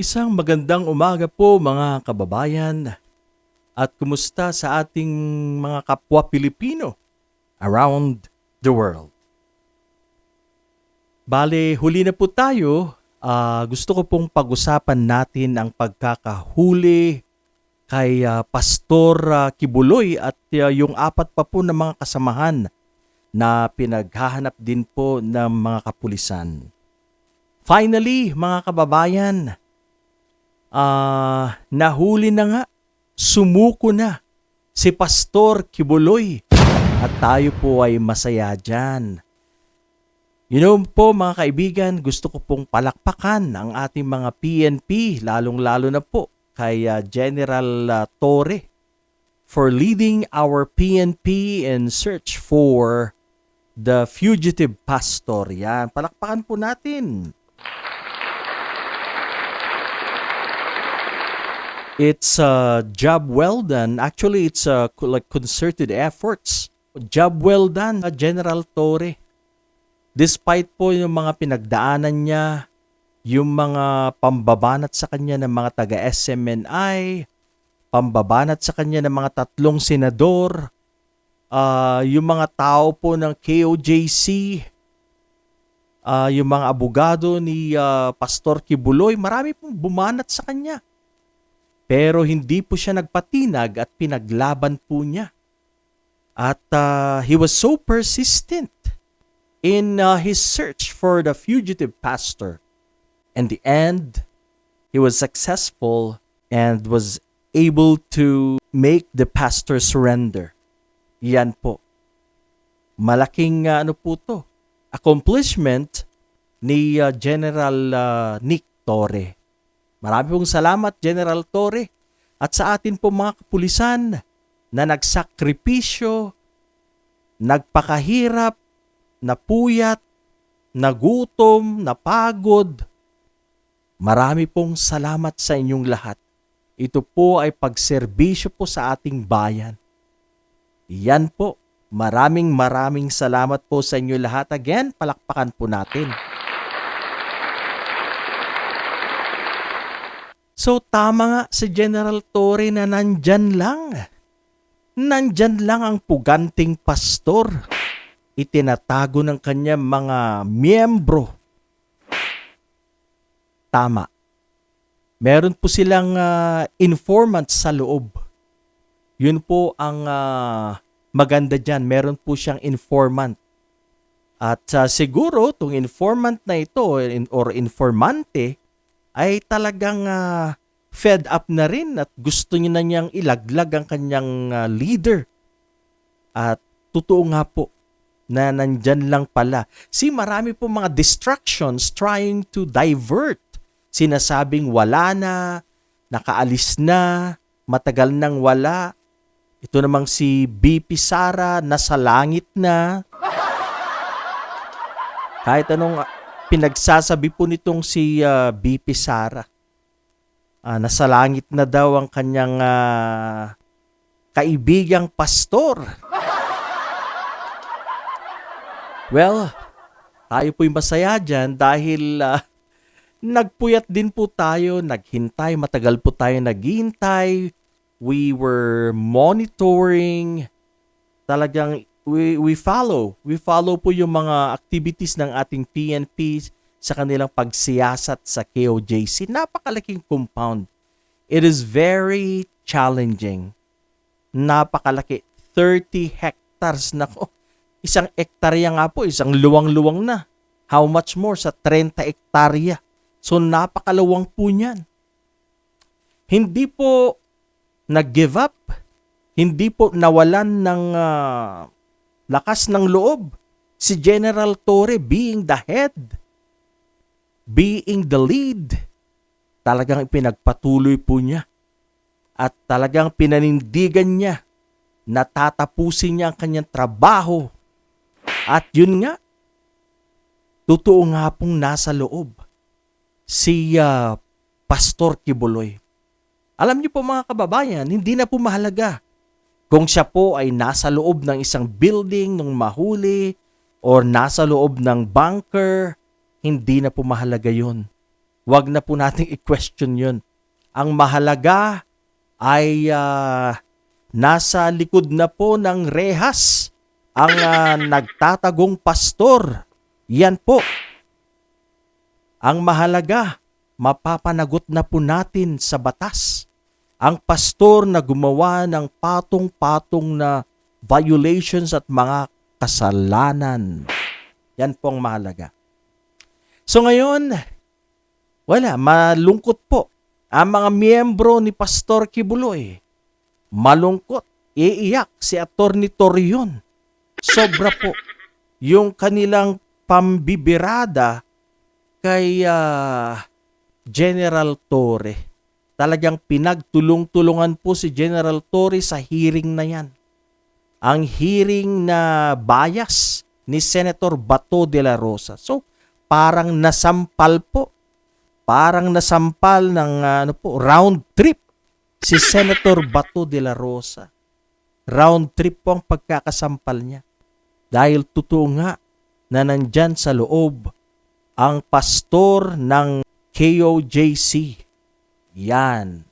Isang magandang umaga po mga kababayan at kumusta sa ating mga kapwa Pilipino around the world. Bale, huli na po tayo. Ah, gusto ko pong pag-usapan natin ang pagkakahuli kay ah, Pastor ah, Kibuloy at ah, yung apat pa po na mga kasamahan na pinaghahanap din po ng mga kapulisan. Finally, mga kababayan, ah nahuli na nga, sumuko na si Pastor Kibuloy at tayo po ay masaya dyan. You know po mga kaibigan, gusto ko pong palakpakan ang ating mga PNP, lalong-lalo na po kay ah, General ah, Torre for leading our PNP in search for the fugitive pastor. Yan, palakpakan po natin. It's a job well done. Actually, it's a like concerted efforts. Job well done, uh, General Torre. Despite po yung mga pinagdaanan niya, yung mga pambabanat sa kanya ng mga taga-SMNI, pambabanat sa kanya ng mga tatlong senador, ah, yung mga tao po ng KOJC, ah, yung mga abogado ni ah, Pastor Kibuloy, marami pong bumanat sa kanya. Pero hindi po siya nagpatinag at pinaglaban po niya. At uh, he was so persistent in uh, his search for the fugitive pastor. In the end, he was successful and was able to make the pastor surrender. Yan po. Malaking uh, ano po to, accomplishment ni uh, General uh, Nick Torre. Marami pong salamat, General Torre. At sa atin po mga kapulisan na nagsakripisyo, nagpakahirap, napuyat, nagutom, napagod. Marami pong salamat sa inyong lahat. Ito po ay pagserbisyo po sa ating bayan. Yan po. Maraming maraming salamat po sa inyo lahat. Again, palakpakan po natin. So tama nga si General Torre na nandyan lang. Nandyan lang ang puganting pastor. Itinatago ng kanyang mga miyembro. Tama. Meron po silang ah, informants sa loob. Yun po ang ah, maganda dyan. Meron po siyang informant. At ah, siguro, itong informant na ito or informante ay talagang ah, fed up na rin at gusto niya na niyang ilaglag ang kanyang ah, leader. At totoo nga po na nandyan lang pala. Si marami po mga distractions trying to divert. Sinasabing wala na, nakaalis na, matagal nang wala. Ito namang si BP Sara, nasa langit na. Kahit anong pinagsasabi po nitong si ah, BP Sara. Ah, nasa langit na daw ang kanyang ah, kaibigang pastor. Well, tayo po'y masaya dyan dahil ah, nagpuyat din po tayo, naghintay, matagal po tayo naghintay. We were monitoring, talagang we, we follow. We follow po yung mga activities ng ating PNP sa kanilang pagsiyasat sa KOJC. Napakalaking compound. It is very challenging. Napakalaki. 30 hectares na ko. Isang ektarya nga po, isang luwang-luwang na. How much more sa 30 ektarya? So napakaluwang po niyan. Hindi po nag-give up. Hindi po nawalan ng ah, lakas ng loob. Si General Torre being the head, being the lead, talagang pinagpatuloy po niya. At talagang pinanindigan niya na tatapusin niya ang kanyang trabaho. At yun nga, totoo nga pong nasa loob si ah, Pastor Kibuloy. Alam niyo po mga kababayan, hindi na po mahalaga kung siya po ay nasa loob ng isang building nung mahuli or nasa loob ng bunker, hindi na po mahalaga yun. wag na po nating i-question yun. Ang mahalaga ay ah, nasa likod na po ng rehas ang ah, nagtatagong pastor. Yan po. Ang mahalaga, mapapanagot na po natin sa batas. Ang pastor na gumawa ng patong-patong na violations at mga kasalanan. Yan po ang mahalaga. So ngayon, wala, malungkot po. Ang mga miyembro ni Pastor Kibuloy, malungkot, iiyak si Atty. Torion. Sobra po yung kanilang pambibirada kay ah, General Torre. Talagang pinagtulong-tulungan po si General Torre sa hearing na yan. Ang hearing na bias ni Senator Bato de la Rosa. So, parang nasampal po. Parang nasampal ng ah, ano po, round trip si Senator Bato de la Rosa. Round trip po ang pagkakasampal niya. Dahil totoo nga na nandyan sa loob ang pastor ng KOJC. Yan.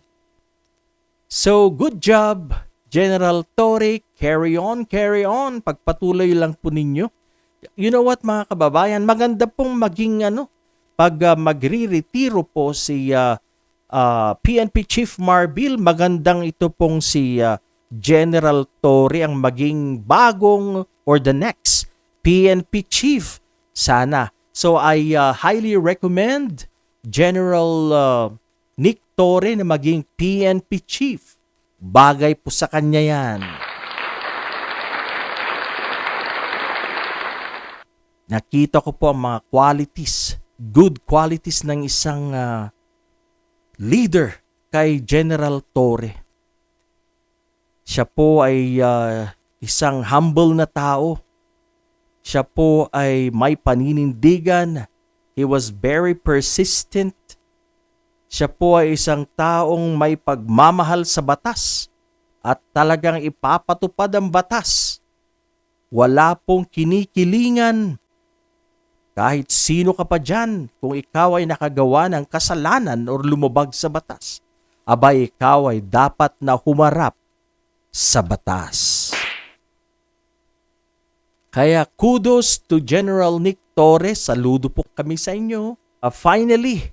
So, good job, General Torre. Carry on, carry on. Pagpatuloy lang po ninyo. You know what, mga kababayan? Maganda pong maging ano, pag uh, magre-retiro po si uh, uh, PNP Chief Marbil, magandang ito pong si uh, General Torre ang maging bagong or the next PNP Chief. Sana. So I uh, highly recommend General uh, Torre na maging PNP Chief. Bagay po sa kanya yan. Nakita ko po ang mga qualities, good qualities ng isang uh, leader kay General Torre. Siya po ay uh, isang humble na tao. Siya po ay may paninindigan. He was very persistent. Siya po ay isang taong may pagmamahal sa batas at talagang ipapatupad ang batas. Wala pong kinikilingan. Kahit sino ka pa dyan, kung ikaw ay nakagawa ng kasalanan o lumabag sa batas, abay ikaw ay dapat na humarap sa batas. Kaya kudos to General Nick Torres. Saludo po kami sa inyo. Uh, finally,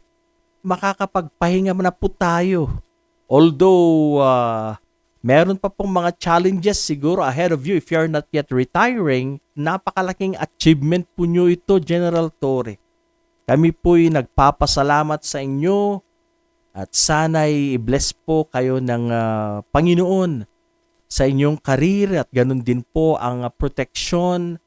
makakapagpahinga na po tayo. Although, uh, meron pa pong mga challenges siguro ahead of you if you're not yet retiring, napakalaking achievement po nyo ito, General Torre. Kami po'y nagpapasalamat sa inyo at sana'y i-bless po kayo ng uh, Panginoon sa inyong karir at ganun din po ang uh, proteksyon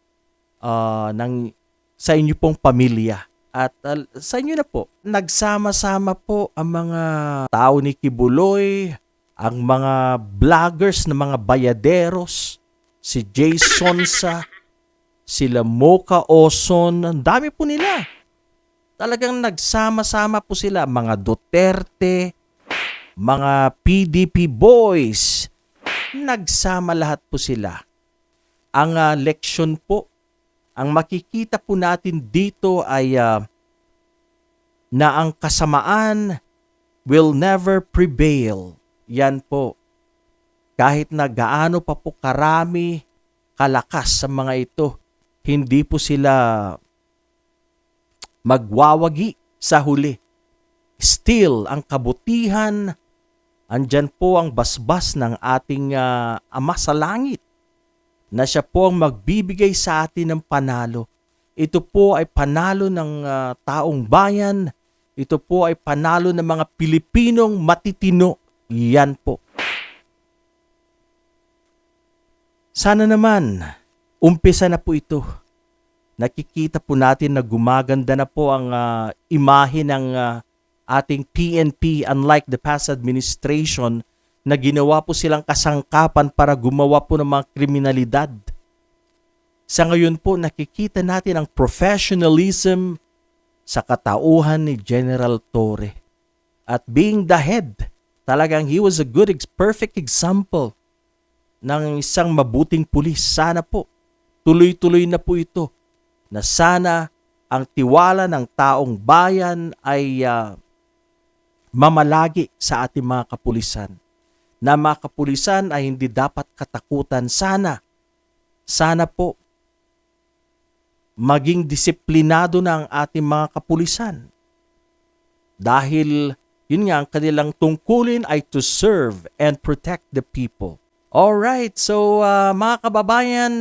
uh, ng sa inyo pong pamilya. At uh, sa inyo na po, nagsama-sama po ang mga tao ni Kibuloy, ang mga vloggers na mga bayaderos, si Jason sa, sila Mocha Oson, ang dami po nila. Talagang nagsama-sama po sila, mga Duterte, mga PDP boys, nagsama lahat po sila. Ang uh, leksyon po, ang makikita po natin dito ay uh, na ang kasamaan will never prevail. Yan po. Kahit na gaano pa po karami kalakas sa mga ito, hindi po sila magwawagi sa huli. Still, ang kabutihan andyan po ang basbas ng ating uh, Ama sa Langit na siya po ang magbibigay sa atin ng panalo. Ito po ay panalo ng uh, taong bayan. Ito po ay panalo ng mga Pilipinong matitino. Yan po. Sana naman, umpisa na po ito. Nakikita po natin na gumaganda na po ang uh, imahe ng uh, ating PNP unlike the past administration na ginawa po silang kasangkapan para gumawa po ng mga kriminalidad. Sa ngayon po nakikita natin ang professionalism sa katauhan ni General Torre. At being the head, talagang he was a good, perfect example ng isang mabuting pulis. Sana po, tuloy-tuloy na po ito na sana ang tiwala ng taong bayan ay uh, mamalagi sa ating mga kapulisan. Na mga kapulisan ay hindi dapat katakutan. Sana, sana po, maging disiplinado na ang ating mga kapulisan. Dahil, yun nga, ang kanilang tungkulin ay to serve and protect the people. Alright, so uh, mga kababayan,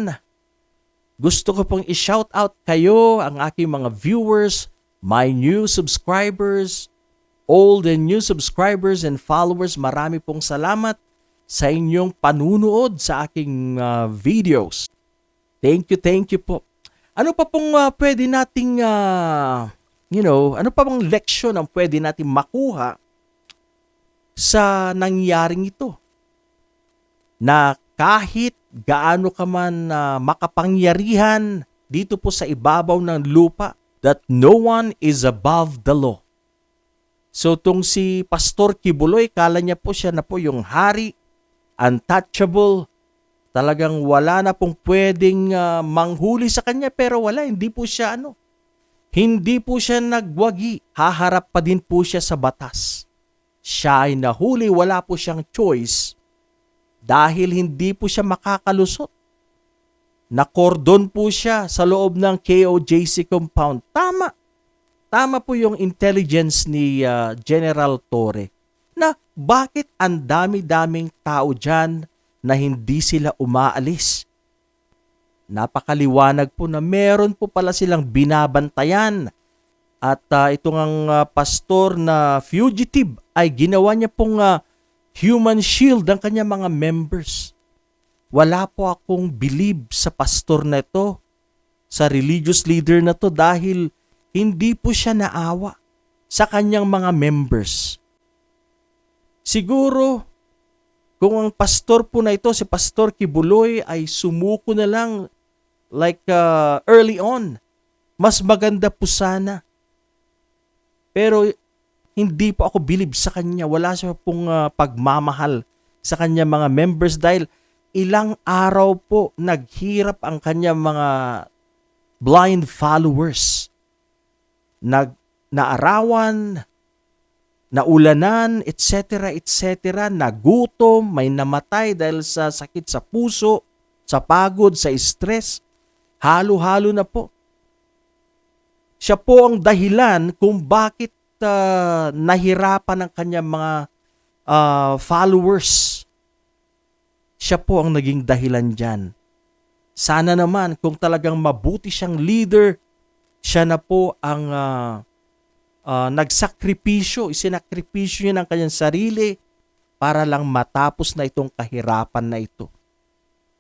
gusto ko pong i-shout out kayo, ang aking mga viewers, my new subscribers, old and new subscribers and followers. Marami pong salamat sa inyong panunood sa aking uh, videos. Thank you, thank you po. Ano pa pong uh, pwede nating, uh, you know, ano pa bang leksyon ang pwede nating makuha sa nangyaring ito? Na kahit gaano ka man uh, makapangyarihan dito po sa ibabaw ng lupa, that no one is above the law. So tong si Pastor Kibuloy, kala niya po siya na po yung hari, untouchable, talagang wala na pong pwedeng uh, manghuli sa kanya pero wala, hindi po siya ano. Hindi po siya nagwagi, haharap pa din po siya sa batas. Siya ay nahuli, wala po siyang choice dahil hindi po siya makakalusot. Nakordon po siya sa loob ng KOJC compound. Tama. Tama po yung intelligence ni uh, General Torre na bakit ang dami-daming tao dyan na hindi sila umaalis. Napakaliwanag po na meron po pala silang binabantayan at uh, itong ang uh, pastor na fugitive ay ginawa niya pong uh, human shield ang kanyang mga members. Wala po akong believe sa pastor na ito, sa religious leader na to dahil hindi po siya naawa sa kanyang mga members. Siguro, kung ang pastor po na ito, si Pastor Kibuloy, ay sumuko na lang like uh, early on, mas maganda po sana. Pero hindi po ako believe sa kanya. Wala siya pong uh, pagmamahal sa kanya mga members dahil ilang araw po naghirap ang kanya mga blind followers. Nag naarawan, naulanan, etc., etc., nagutom, may namatay dahil sa sakit sa puso, sa pagod, sa stress. Halo-halo na po. Siya po ang dahilan kung bakit uh, nahirapan ang kanyang mga uh, followers. Siya po ang naging dahilan dyan. Sana naman kung talagang mabuti siyang leader, siya na po ang uh, uh, nagsakripisyo, isinakripisyo niya ng kanyang sarili para lang matapos na itong kahirapan na ito.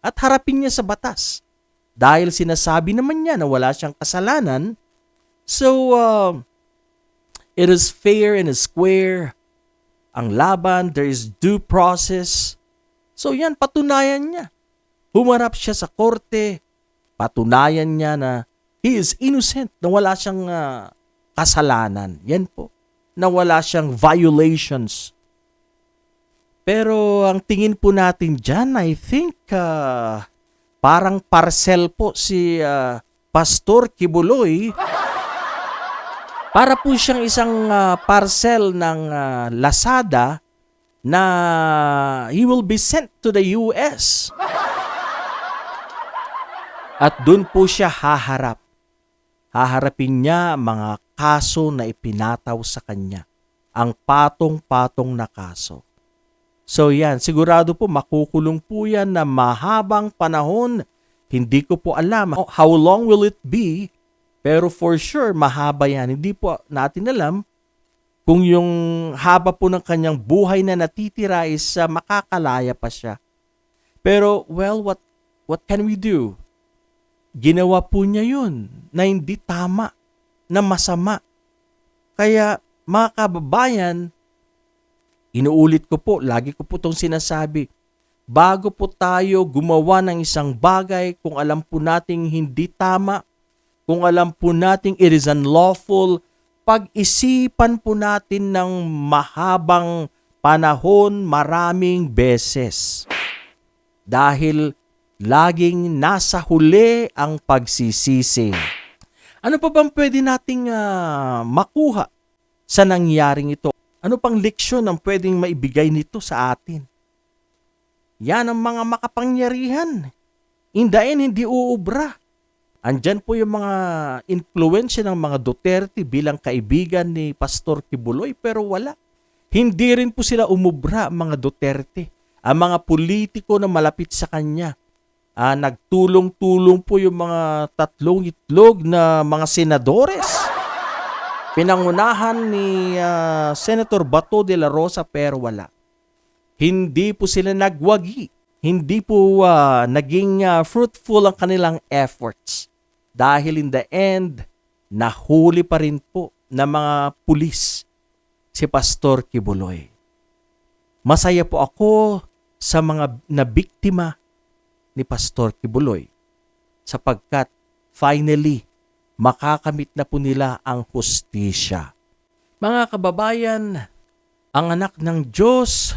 At harapin niya sa batas. Dahil sinasabi naman niya na wala siyang kasalanan, so uh, it is fair and square. Ang laban, there is due process. So yan, patunayan niya. Humarap siya sa korte, patunayan niya na he is innocent, na wala siyang uh, kasalanan. Yan po, na wala siyang violations. Pero ang tingin po natin dyan, I think, uh, parang parcel po si uh, Pastor Kibuloy. Para po siyang isang uh, parcel ng uh, Lazada na he will be sent to the US. At doon po siya haharap. Haharapin niya mga kaso na ipinataw sa kanya. Ang patong-patong na kaso. So yan, sigurado po makukulong po yan na mahabang panahon. Hindi ko po alam how long will it be, pero for sure mahaba yan. Hindi po natin alam kung yung haba po ng kanyang buhay na natitira is uh, makakalaya pa siya. Pero well, what what can we do? Ginawa po niya yun na hindi tama, na masama. Kaya mga kababayan, inuulit ko po, lagi ko po itong sinasabi, bago po tayo gumawa ng isang bagay kung alam po nating hindi tama, kung alam po nating it is unlawful, pag-isipan po natin ng mahabang panahon maraming beses. Dahil laging nasa huli ang pagsisisi. Ano pa bang pwede nating uh, makuha sa nangyaring ito? Ano pang leksyon ang pwedeng maibigay nito sa atin? Yan ang mga makapangyarihan. In the end, hindi uubra. Andyan po yung mga influensya ng mga Duterte bilang kaibigan ni Pastor Kibuloy pero wala. Hindi rin po sila umubra mga Duterte. Ang mga politiko na malapit sa kanya. Ah, nagtulong-tulong po yung mga tatlong itlog na mga senadores. Pinangunahan ni ah, Senator Bato de la Rosa pero wala. Hindi po sila nagwagi. Hindi po ah, naging ah, fruitful ang kanilang efforts. Dahil in the end, nahuli pa rin po ng mga pulis si Pastor Kibuloy. Masaya po ako sa mga nabiktima ni Pastor Kibuloy sapagkat finally makakamit na po nila ang hustisya. Mga kababayan, ang anak ng Diyos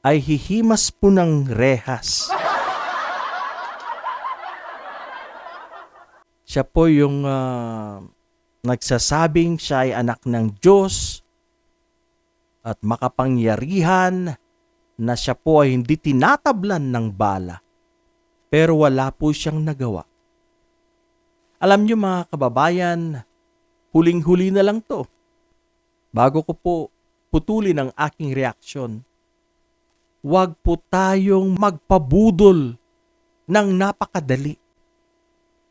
ay hihimas po ng rehas. Siya po yung ah, nagsasabing siya ay anak ng Diyos at makapangyarihan na siya po ay hindi tinatablan ng bala. Pero wala po siyang nagawa. Alam niyo mga kababayan, huling-huli na lang to. Bago ko po putulin ang aking reaksyon, huwag po tayong magpabudol ng napakadali.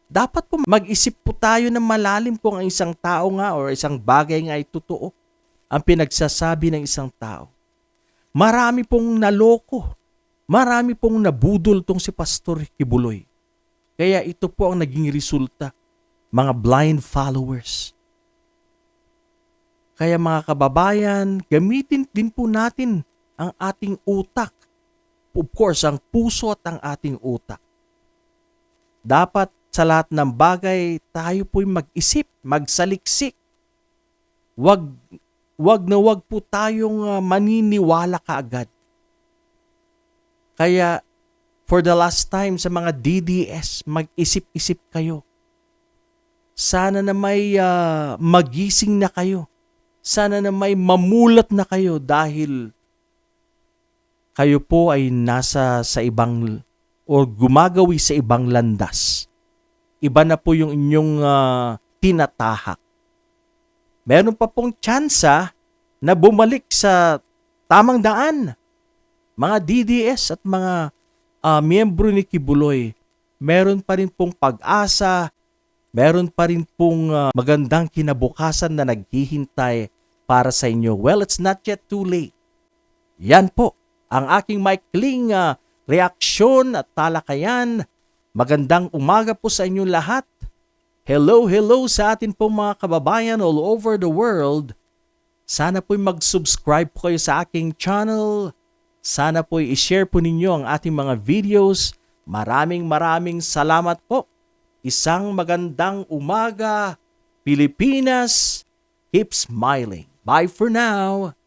Dapat po mag-isip po tayo ng malalim kung ang isang tao nga o isang bagay nga ay totoo ang pinagsasabi ng isang tao. Marami pong naloko. Marami pong nabudol tong si Pastor Kibuloy. Kaya ito po ang naging resulta, mga blind followers. Kaya mga kababayan, gamitin din po natin ang ating utak. Of course, ang puso at ang ating utak. Dapat sa lahat ng bagay, tayo po'y mag-isip, magsaliksik. Wag, wag na wag po tayong ah, maniniwala kaagad. Kaya, for the last time sa mga DDS, mag-isip-isip kayo. Sana na may ah, magising na kayo. Sana na may mamulat na kayo dahil kayo po ay nasa sa ibang o gumagawi sa ibang landas. Iba na po yung inyong ah, tinatahak. Meron pa pong tsansa na bumalik sa tamang daan. Mga DDS at mga ah, miyembro ni Kibuloy, meron pa rin pong pag-asa, meron pa rin pong ah, magandang kinabukasan na naghihintay para sa inyo. Well, it's not yet too late. Yan po ang aking maikling ah, reaksyon at talakayan. Magandang umaga po sa inyo lahat. Hello, hello sa atin po mga kababayan all over the world. Sana po'y mag-subscribe po kayo sa aking channel. Sana po'y i-share po ninyo ang ating mga videos. Maraming maraming salamat po. Isang magandang umaga. Pilipinas, keep smiling. Bye for now.